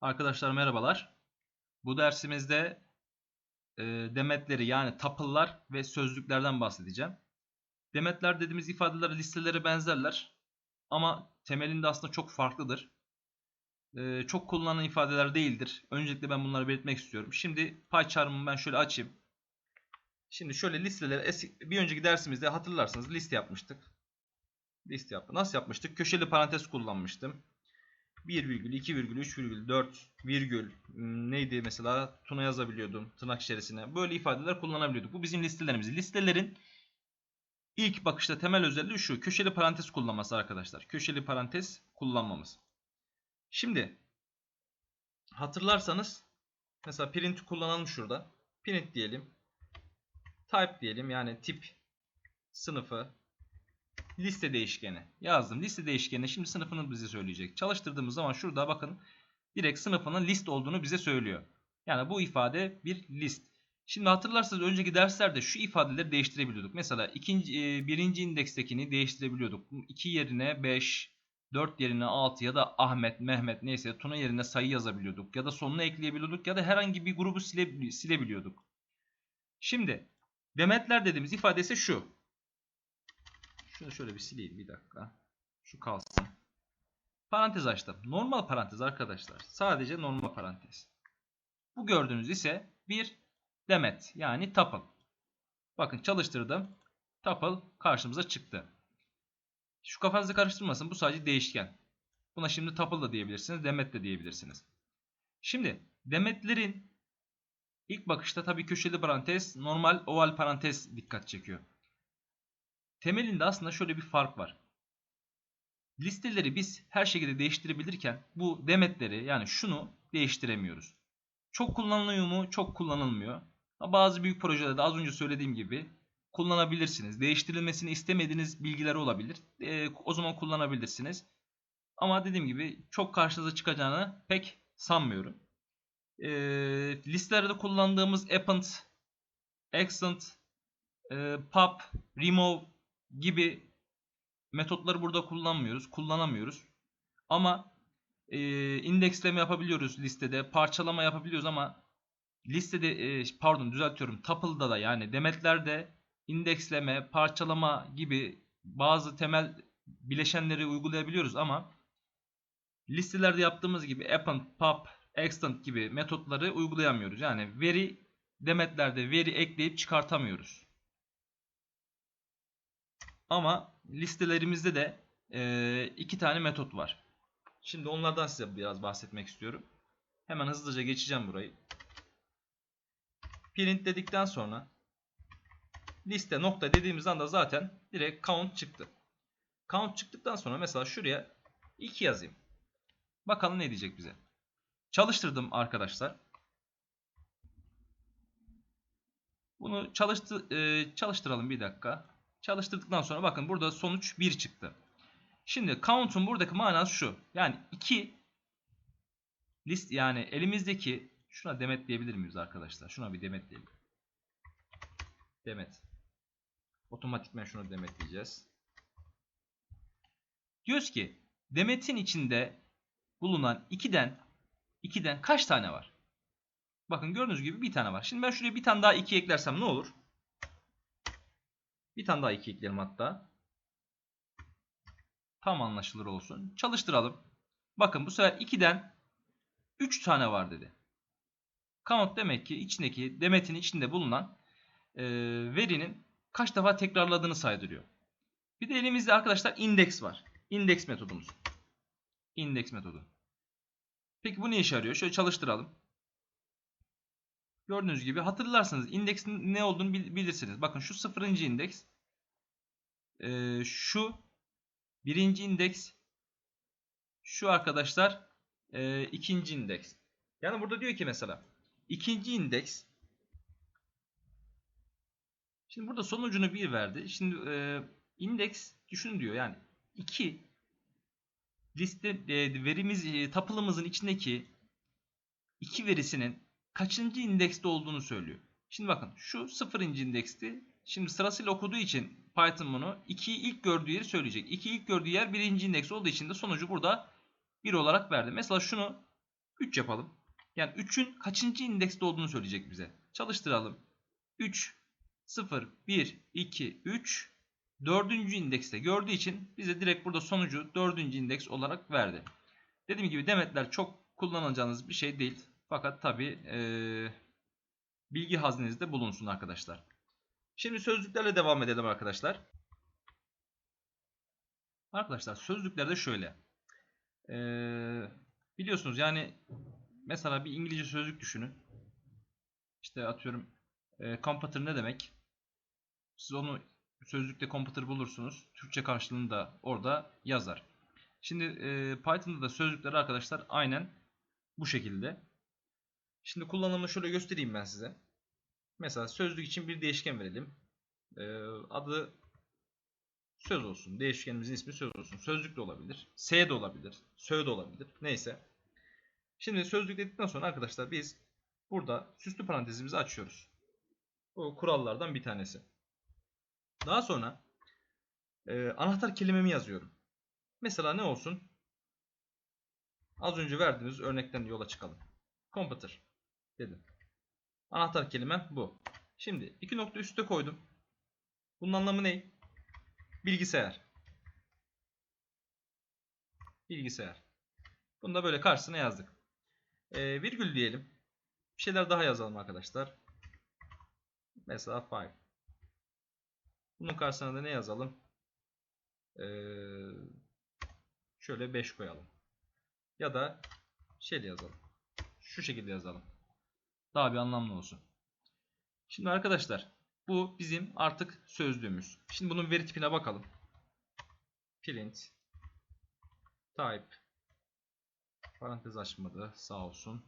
Arkadaşlar merhabalar. Bu dersimizde e, demetleri yani tapıllar ve sözlüklerden bahsedeceğim. Demetler dediğimiz ifadeler listelere benzerler ama temelinde aslında çok farklıdır. E, çok kullanılan ifadeler değildir. Öncelikle ben bunları belirtmek istiyorum. Şimdi pay charm'ımı ben şöyle açayım. Şimdi şöyle listeleri bir önceki dersimizde hatırlarsanız liste yapmıştık. Liste yaptı. Nasıl yapmıştık? Köşeli parantez kullanmıştım. 1 virgül, 2 virgül, 3 virgül, 4 virgül neydi mesela tuna yazabiliyordum tırnak içerisine. Böyle ifadeler kullanabiliyorduk. Bu bizim listelerimiz. Listelerin ilk bakışta temel özelliği şu. Köşeli parantez kullanması arkadaşlar. Köşeli parantez kullanmamız. Şimdi hatırlarsanız mesela print kullanalım şurada. Print diyelim. Type diyelim yani tip sınıfı liste değişkeni yazdım. Liste değişkeni şimdi sınıfını bize söyleyecek. Çalıştırdığımız zaman şurada bakın direkt sınıfının list olduğunu bize söylüyor. Yani bu ifade bir list. Şimdi hatırlarsanız önceki derslerde şu ifadeleri değiştirebiliyorduk. Mesela ikinci, e, birinci indekstekini değiştirebiliyorduk. 2 yerine 5, 4 yerine 6 ya da Ahmet, Mehmet neyse Tuna yerine sayı yazabiliyorduk. Ya da sonuna ekleyebiliyorduk ya da herhangi bir grubu sile, silebiliyorduk. Şimdi demetler dediğimiz ifade ise şu. Şunu şöyle bir sileyim bir dakika. Şu kalsın. Parantez açtım. Normal parantez arkadaşlar. Sadece normal parantez. Bu gördüğünüz ise bir demet yani tuple. Bakın çalıştırdım. Tuple karşımıza çıktı. Şu kafanızı karıştırmasın. Bu sadece değişken. Buna şimdi tuple da diyebilirsiniz. Demet de diyebilirsiniz. Şimdi demetlerin ilk bakışta tabii köşeli parantez, normal oval parantez dikkat çekiyor. Temelinde aslında şöyle bir fark var. Listeleri biz her şekilde değiştirebilirken bu demetleri yani şunu değiştiremiyoruz. Çok kullanılıyor mu? Çok kullanılmıyor. Bazı büyük projelerde az önce söylediğim gibi kullanabilirsiniz. Değiştirilmesini istemediğiniz bilgiler olabilir. E, o zaman kullanabilirsiniz. Ama dediğim gibi çok karşınıza çıkacağını pek sanmıyorum. E, listelerde kullandığımız append, accent, e, pop, remove gibi metotları burada kullanmıyoruz, kullanamıyoruz. Ama e, indeksleme yapabiliyoruz listede, parçalama yapabiliyoruz ama listede e, pardon düzeltiyorum tuple'da da yani demetlerde indeksleme, parçalama gibi bazı temel bileşenleri uygulayabiliyoruz ama listelerde yaptığımız gibi append, pop, extend gibi metotları uygulayamıyoruz. Yani veri demetlerde veri ekleyip çıkartamıyoruz. Ama listelerimizde de e, iki tane metot var. Şimdi onlardan size biraz bahsetmek istiyorum. Hemen hızlıca geçeceğim burayı. Print dedikten sonra liste nokta dediğimiz anda zaten direkt count çıktı. Count çıktıktan sonra mesela şuraya 2 yazayım. Bakalım ne diyecek bize. Çalıştırdım arkadaşlar. Bunu çalıştı, e, çalıştıralım bir dakika. Çalıştırdıktan sonra bakın burada sonuç 1 çıktı. Şimdi count'un buradaki manası şu. Yani 2 list yani elimizdeki şuna demet diyebilir miyiz arkadaşlar? Şuna bir demet diyelim. Demet. Otomatikmen şunu demet diyeceğiz. Diyoruz ki demetin içinde bulunan 2'den 2'den kaç tane var? Bakın gördüğünüz gibi bir tane var. Şimdi ben şuraya bir tane daha 2 eklersem ne olur? Bir tane daha 2 ekleyelim hatta. Tam anlaşılır olsun. Çalıştıralım. Bakın bu sefer 2'den 3 tane var dedi. Count demek ki içindeki demetin içinde bulunan e, verinin kaç defa tekrarladığını saydırıyor. Bir de elimizde arkadaşlar indeks var. İndeks metodumuz. İndeks metodu. Peki bu ne işe yarıyor? Şöyle çalıştıralım. Gördüğünüz gibi hatırlarsanız indeksin ne olduğunu bilirsiniz. Bakın şu sıfırıncı indeks. Ee, şu birinci indeks. Şu arkadaşlar e, ikinci indeks. Yani burada diyor ki mesela ikinci indeks. Şimdi burada sonucunu bir verdi. Şimdi e, indeks düşün diyor. Yani 2 liste e, verimiz e, tapılımızın içindeki iki verisinin kaçıncı indekste olduğunu söylüyor. Şimdi bakın şu sıfırıncı indeksti. Şimdi sırasıyla okuduğu için Python bunu 2'yi ilk gördüğü yeri söyleyecek. 2 ilk gördüğü yer birinci indeks olduğu için de sonucu burada 1 olarak verdi. Mesela şunu 3 yapalım. Yani 3'ün kaçıncı indekste olduğunu söyleyecek bize. Çalıştıralım. 3, 0, 1, 2, 3. Dördüncü indekste gördüğü için bize direkt burada sonucu dördüncü indeks olarak verdi. Dediğim gibi demetler çok kullanacağınız bir şey değil. Fakat tabi ee, bilgi hazinenizde bulunsun arkadaşlar. Şimdi sözlüklerle devam edelim arkadaşlar. Arkadaşlar sözlüklerde şöyle. Ee, biliyorsunuz yani mesela bir İngilizce sözlük düşünün. İşte atıyorum e, computer ne demek? Siz onu sözlükte computer bulursunuz. Türkçe karşılığını da orada yazar. Şimdi e, Python'da da sözlükler arkadaşlar aynen bu şekilde. Şimdi kullanımını şöyle göstereyim ben size. Mesela sözlük için bir değişken verelim. E, adı söz olsun. Değişkenimizin ismi söz olsun. Sözlük de olabilir. S de olabilir. Sö de olabilir. Neyse. Şimdi sözlük dedikten sonra arkadaşlar biz burada süslü parantezimizi açıyoruz. Bu kurallardan bir tanesi. Daha sonra e, anahtar kelimemi yazıyorum. Mesela ne olsun? Az önce verdiğimiz örnekten yola çıkalım. Computer dedim. Anahtar kelimem bu. Şimdi iki nokta üstte koydum. Bunun anlamı ne? Bilgisayar. Bilgisayar. Bunu da böyle karşısına yazdık. E, virgül diyelim. Bir şeyler daha yazalım arkadaşlar. Mesela 5. Bunun karşısına da ne yazalım? Ee, şöyle 5 koyalım. Ya da şey yazalım. Şu şekilde yazalım. Daha bir anlamlı olsun. Şimdi arkadaşlar bu bizim artık sözlüğümüz. Şimdi bunun veri tipine bakalım. Print type parantez açmadı sağ olsun.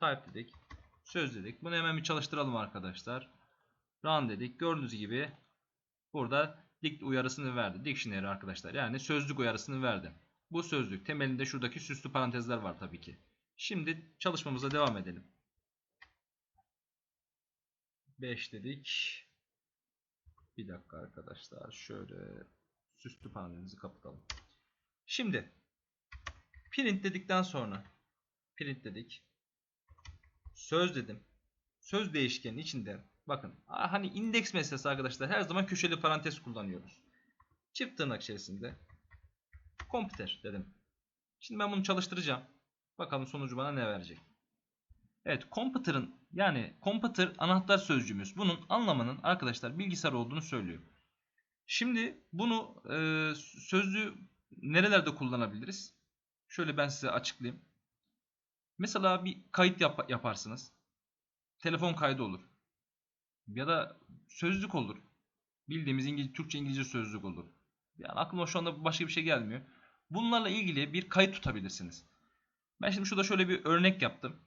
Type dedik. Söz dedik. Bunu hemen bir çalıştıralım arkadaşlar. Run dedik. Gördüğünüz gibi burada dict uyarısını verdi. Dictionary arkadaşlar. Yani sözlük uyarısını verdi. Bu sözlük temelinde şuradaki süslü parantezler var tabii ki. Şimdi çalışmamıza devam edelim. 5 dedik. Bir dakika arkadaşlar. Şöyle süslü panelimizi kapatalım. Şimdi print dedikten sonra print dedik. Söz dedim. Söz değişkenin içinde bakın hani indeks meselesi arkadaşlar her zaman köşeli parantez kullanıyoruz. Çift tırnak içerisinde computer dedim. Şimdi ben bunu çalıştıracağım. Bakalım sonucu bana ne verecek. Evet computer'ın yani computer anahtar sözcüğümüz. Bunun anlamının arkadaşlar bilgisayar olduğunu söylüyor. Şimdi bunu e, sözlüğü nerelerde kullanabiliriz? Şöyle ben size açıklayayım. Mesela bir kayıt yap yaparsınız. Telefon kaydı olur. Ya da sözlük olur. Bildiğimiz İngiliz, Türkçe İngilizce sözlük olur. Yani aklıma şu anda başka bir şey gelmiyor. Bunlarla ilgili bir kayıt tutabilirsiniz. Ben şimdi şurada şöyle bir örnek yaptım.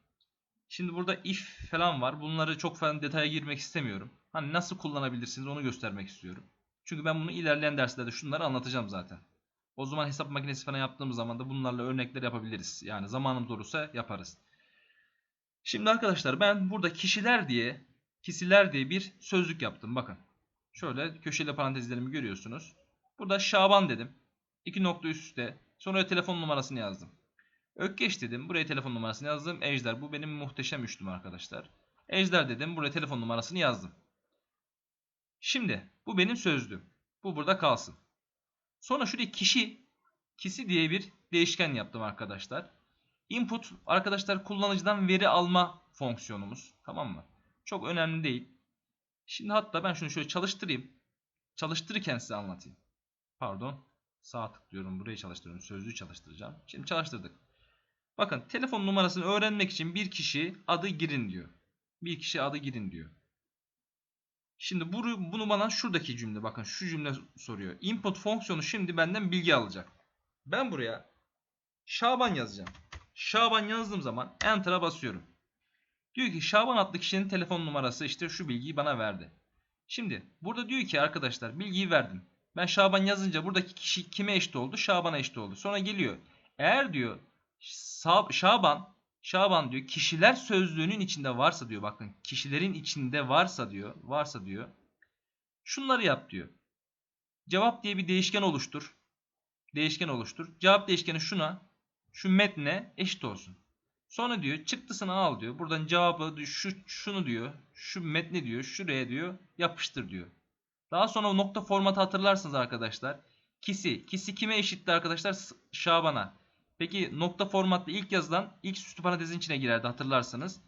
Şimdi burada if falan var. Bunları çok falan detaya girmek istemiyorum. Hani nasıl kullanabilirsiniz onu göstermek istiyorum. Çünkü ben bunu ilerleyen derslerde şunları anlatacağım zaten. O zaman hesap makinesi falan yaptığımız zaman da bunlarla örnekler yapabiliriz. Yani zamanımız olursa yaparız. Şimdi arkadaşlar ben burada kişiler diye kişiler diye bir sözlük yaptım. Bakın. Şöyle köşeli parantezlerimi görüyorsunuz. Burada Şaban dedim. İki nokta üstte. Sonra telefon numarasını yazdım. Ökkeş dedim. Buraya telefon numarasını yazdım. Ejder. Bu benim muhteşem üçlüm arkadaşlar. Ejder dedim. Buraya telefon numarasını yazdım. Şimdi bu benim sözlüğüm. Bu burada kalsın. Sonra şuraya kişi kişi diye bir değişken yaptım arkadaşlar. Input arkadaşlar kullanıcıdan veri alma fonksiyonumuz. Tamam mı? Çok önemli değil. Şimdi hatta ben şunu şöyle çalıştırayım. Çalıştırırken size anlatayım. Pardon. Sağ tıklıyorum. Burayı çalıştırıyorum. Sözlüğü çalıştıracağım. Şimdi çalıştırdık. Bakın telefon numarasını öğrenmek için bir kişi adı girin diyor. Bir kişi adı girin diyor. Şimdi bunu, bunu bana şuradaki cümle bakın şu cümle soruyor. Input fonksiyonu şimdi benden bilgi alacak. Ben buraya Şaban yazacağım. Şaban yazdığım zaman Enter'a basıyorum. Diyor ki Şaban adlı kişinin telefon numarası işte şu bilgiyi bana verdi. Şimdi burada diyor ki arkadaşlar bilgiyi verdim. Ben Şaban yazınca buradaki kişi kime eşit oldu? Şaban'a eşit oldu. Sonra geliyor. Eğer diyor Şaban Şaban diyor kişiler sözlüğünün içinde varsa diyor bakın kişilerin içinde varsa diyor varsa diyor şunları yap diyor. Cevap diye bir değişken oluştur. Değişken oluştur. Cevap değişkeni şuna şu metne eşit olsun. Sonra diyor çıktısını al diyor. Buradan cevabı şu şunu diyor. Şu metni diyor. Şuraya diyor yapıştır diyor. Daha sonra nokta formatı hatırlarsınız arkadaşlar. Kisi. Kisi kime eşitti arkadaşlar? Şaban'a. Peki nokta formatlı ilk yazılan ilk süslü parantezin içine girerdi hatırlarsanız.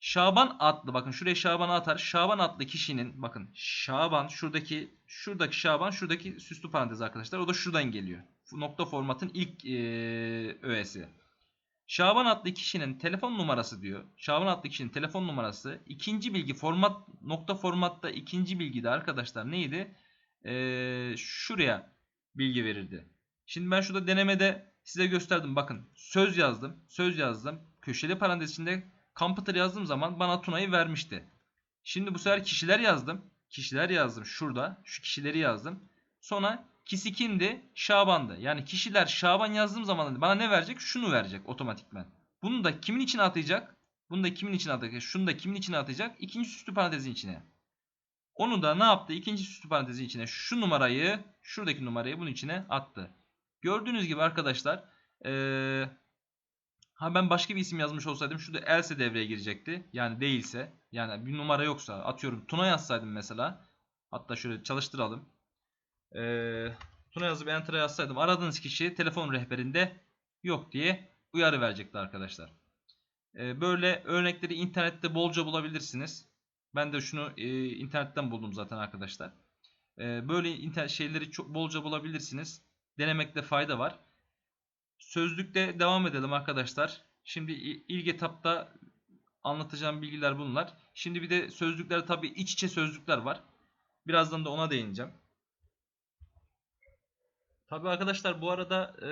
Şaban adlı bakın şuraya Şaban'ı atar. Şaban adlı kişinin bakın Şaban şuradaki şuradaki Şaban şuradaki süslü parantez arkadaşlar. O da şuradan geliyor. Nokta formatın ilk eee öğesi. Şaban adlı kişinin telefon numarası diyor. Şaban adlı kişinin telefon numarası. ikinci bilgi format nokta formatta ikinci bilgi de arkadaşlar neydi? Ee, şuraya bilgi verirdi. Şimdi ben şurada denemede size gösterdim. Bakın söz yazdım. Söz yazdım. Köşeli parantez içinde computer yazdığım zaman bana Tuna'yı vermişti. Şimdi bu sefer kişiler yazdım. Kişiler yazdım şurada. Şu kişileri yazdım. Sonra kisi kimdi? Şaban'dı. Yani kişiler Şaban yazdığım zaman bana ne verecek? Şunu verecek otomatikmen. Bunu da kimin içine atacak? Bunu da kimin içine atacak? Şunu da kimin içine atacak? İkinci süslü parantezin içine. Onu da ne yaptı? İkinci süslü parantezin içine şu numarayı, şuradaki numarayı bunun içine attı. Gördüğünüz gibi arkadaşlar ee, ha ben başka bir isim yazmış olsaydım şurada else devreye girecekti. Yani değilse yani bir numara yoksa atıyorum Tuna yazsaydım mesela. Hatta şöyle çalıştıralım. Ee, Tuna yazıp enter'a yazsaydım aradığınız kişi telefon rehberinde yok diye uyarı verecekti arkadaşlar. Ee, böyle örnekleri internette bolca bulabilirsiniz. Ben de şunu e, internetten buldum zaten arkadaşlar. Ee, böyle internet şeyleri çok bolca bulabilirsiniz. Denemekte fayda var. Sözlükte devam edelim arkadaşlar. Şimdi ilk etapta anlatacağım bilgiler bunlar. Şimdi bir de sözlükler tabii iç içe sözlükler var. Birazdan da ona değineceğim. Tabii arkadaşlar bu arada e,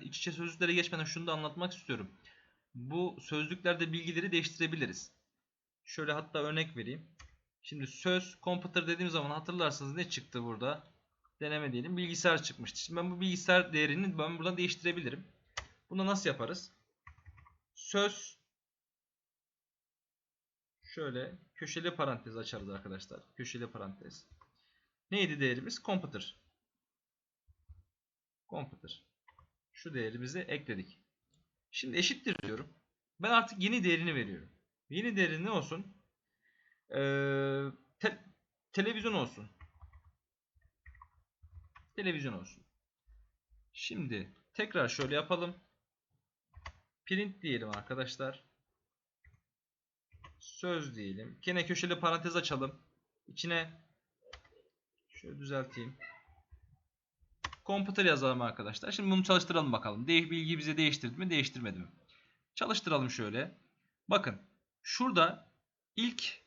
iç içe sözlüklere geçmeden şunu da anlatmak istiyorum. Bu sözlüklerde bilgileri değiştirebiliriz. Şöyle hatta örnek vereyim. Şimdi söz, computer dediğim zaman hatırlarsınız ne çıktı burada? Deneme diyelim. Bilgisayar çıkmıştı. Şimdi ben bu bilgisayar değerini ben buradan değiştirebilirim. Bunu nasıl yaparız? Söz şöyle köşeli parantez açarız arkadaşlar. Köşeli parantez. Neydi değerimiz? Computer. Computer. Şu değeri bize ekledik. Şimdi eşittir diyorum. Ben artık yeni değerini veriyorum. Yeni değeri ne olsun? Ee, te- televizyon olsun. Televizyon olsun. Şimdi tekrar şöyle yapalım. Print diyelim arkadaşlar. Söz diyelim. Gene köşeli parantez açalım. İçine şöyle düzelteyim. Computer yazalım arkadaşlar. Şimdi bunu çalıştıralım bakalım. De bilgi bize değiştirdi mi değiştirmedi mi? Çalıştıralım şöyle. Bakın şurada ilk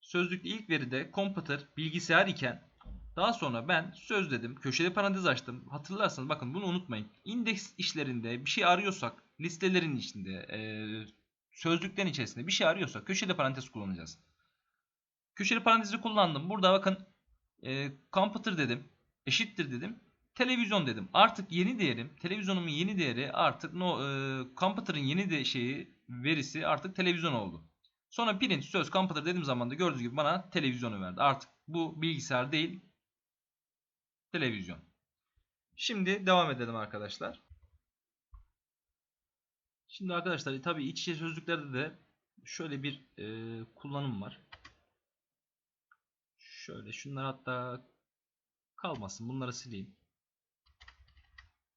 sözlükte ilk veride computer bilgisayar iken daha sonra ben söz dedim. Köşeli parantez açtım. Hatırlarsanız bakın bunu unutmayın. İndeks işlerinde bir şey arıyorsak listelerin içinde e, sözlüklerin içerisinde bir şey arıyorsak köşeli parantez kullanacağız. Köşeli parantezi kullandım. Burada bakın e, computer dedim. Eşittir dedim. Televizyon dedim. Artık yeni değerim, televizyonumun yeni değeri artık no e, computer'ın yeni de şeyi verisi artık televizyon oldu. Sonra print söz computer dediğim zaman da gördüğünüz gibi bana televizyonu verdi. Artık bu bilgisayar değil televizyon. Şimdi devam edelim arkadaşlar. Şimdi arkadaşlar tabii iç içe sözlüklerde de şöyle bir e, kullanım var. Şöyle şunlar hatta kalmasın. Bunları sileyim.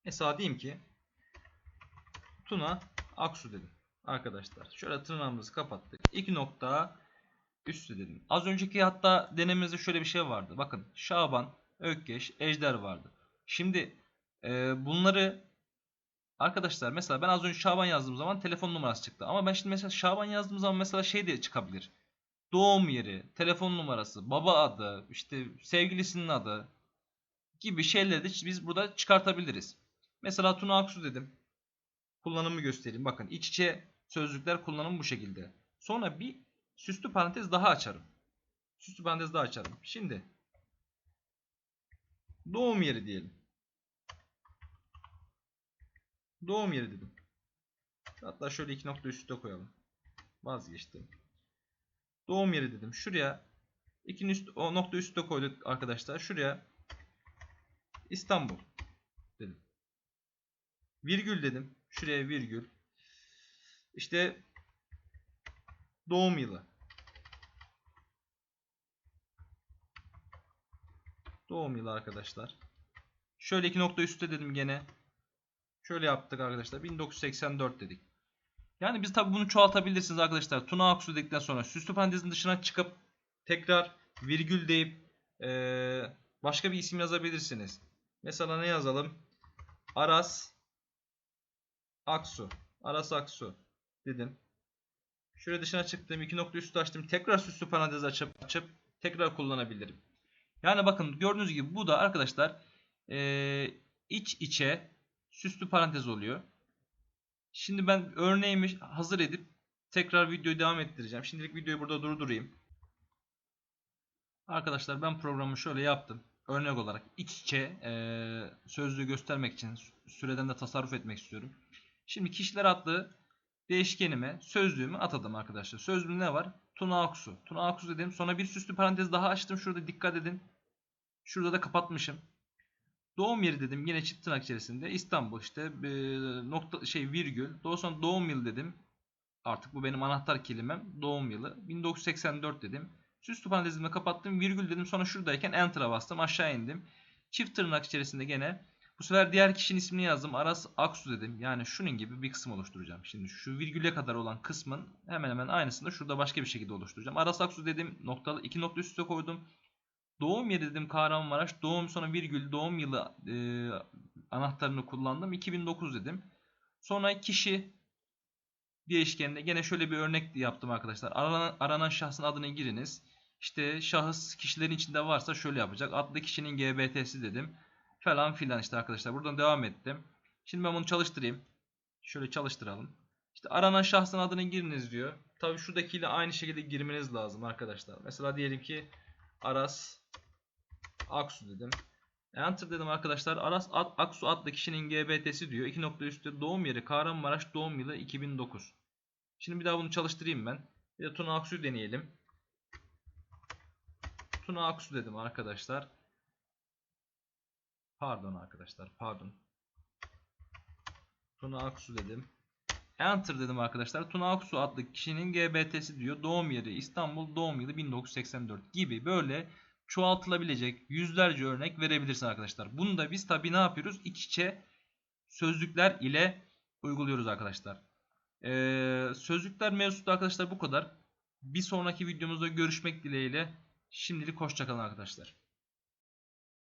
Mesela diyeyim ki Tuna Aksu dedim. Arkadaşlar şöyle tırnağımızı kapattık. İki nokta üstü dedim. Az önceki hatta denememizde şöyle bir şey vardı. Bakın Şaban, Ökkeş, Ejder vardı. Şimdi e, bunları arkadaşlar mesela ben az önce Şaban yazdığım zaman telefon numarası çıktı. Ama ben şimdi mesela Şaban yazdığım zaman mesela şey de çıkabilir. Doğum yeri, telefon numarası, baba adı, işte sevgilisinin adı gibi şeyleri de biz burada çıkartabiliriz. Mesela Tuna Aksu dedim. Kullanımı göstereyim. Bakın iç içe sözlükler kullanımı bu şekilde. Sonra bir süslü parantez daha açarım. Süslü parantez daha açarım. Şimdi doğum yeri diyelim. Doğum yeri dedim. Hatta şöyle iki nokta üstte koyalım. Vazgeçtim. Doğum yeri dedim. Şuraya iki üst, o nokta üstte koyduk arkadaşlar. Şuraya İstanbul dedim. Virgül dedim. Şuraya virgül. İşte doğum yılı. Doğum yılı arkadaşlar. Şöyle iki nokta üstte dedim gene. Şöyle yaptık arkadaşlar. 1984 dedik. Yani biz tabi bunu çoğaltabilirsiniz arkadaşlar. Tuna Aksu dedikten sonra süslü parantezin dışına çıkıp tekrar virgül deyip eee, başka bir isim yazabilirsiniz. Mesela ne yazalım? Aras Aksu. Aras Aksu dedim. Şöyle dışına çıktım. iki nokta üstü açtım. Tekrar süslü parantez açıp açıp tekrar kullanabilirim. Yani bakın gördüğünüz gibi bu da arkadaşlar eee, iç içe süslü parantez oluyor. Şimdi ben örneğimi hazır edip tekrar videoyu devam ettireceğim. Şimdilik videoyu burada durdurayım. Arkadaşlar ben programı şöyle yaptım. Örnek olarak iç içe eee, sözlüğü göstermek için süreden de tasarruf etmek istiyorum. Şimdi kişiler adlı değişkenime sözlüğümü atadım arkadaşlar. Sözlüğüm ne var? Tuna Aksu. Tuna Aksu dedim. Sonra bir süslü parantez daha açtım. Şurada dikkat edin. Şurada da kapatmışım. Doğum yeri dedim yine çift tırnak içerisinde İstanbul işte e, nokta şey virgül. Daha sonra doğum yılı dedim. Artık bu benim anahtar kelimem. Doğum yılı 1984 dedim. Süslü parantezimi kapattım. Virgül dedim. Sonra şuradayken enter'a bastım. Aşağı indim. Çift tırnak içerisinde gene bu sefer diğer kişinin ismini yazdım. Aras Aksu dedim. Yani şunun gibi bir kısım oluşturacağım. Şimdi şu virgüle kadar olan kısmın hemen hemen aynısını şurada başka bir şekilde oluşturacağım. Aras Aksu dedim. Noktalı iki nokta üst üste koydum. Doğum yeri dedim Kahramanmaraş. Doğum sonra virgül doğum yılı e, anahtarını kullandım. 2009 dedim. Sonra kişi değişkeninde gene şöyle bir örnek yaptım arkadaşlar. Aranan, aranan şahsın adını giriniz. İşte şahıs kişilerin içinde varsa şöyle yapacak. Adlı kişinin GBT'si dedim. Falan filan işte arkadaşlar. Buradan devam ettim. Şimdi ben bunu çalıştırayım. Şöyle çalıştıralım. İşte aranan şahsın adını giriniz diyor. Tabii şuradakiyle aynı şekilde girmeniz lazım arkadaşlar. Mesela diyelim ki Aras Aksu dedim. Enter dedim arkadaşlar. Aras Ad- Aksu adlı kişinin GBT'si diyor. 2 nokta üstte doğum yeri Kahramanmaraş doğum yılı 2009. Şimdi bir daha bunu çalıştırayım ben. Bir de Tuna Aksu'yu deneyelim. Tuna Aksu dedim arkadaşlar. Pardon arkadaşlar pardon. Tuna Aksu dedim. Enter dedim arkadaşlar. Tuna Aksu adlı kişinin GBT'si diyor. Doğum yeri İstanbul doğum yılı 1984 gibi böyle çoğaltılabilecek yüzlerce örnek verebilirsin arkadaşlar. Bunu da biz tabi ne yapıyoruz? İç içe sözlükler ile uyguluyoruz arkadaşlar. Ee, sözlükler mevzusu arkadaşlar bu kadar. Bir sonraki videomuzda görüşmek dileğiyle. Şimdilik hoşçakalın arkadaşlar.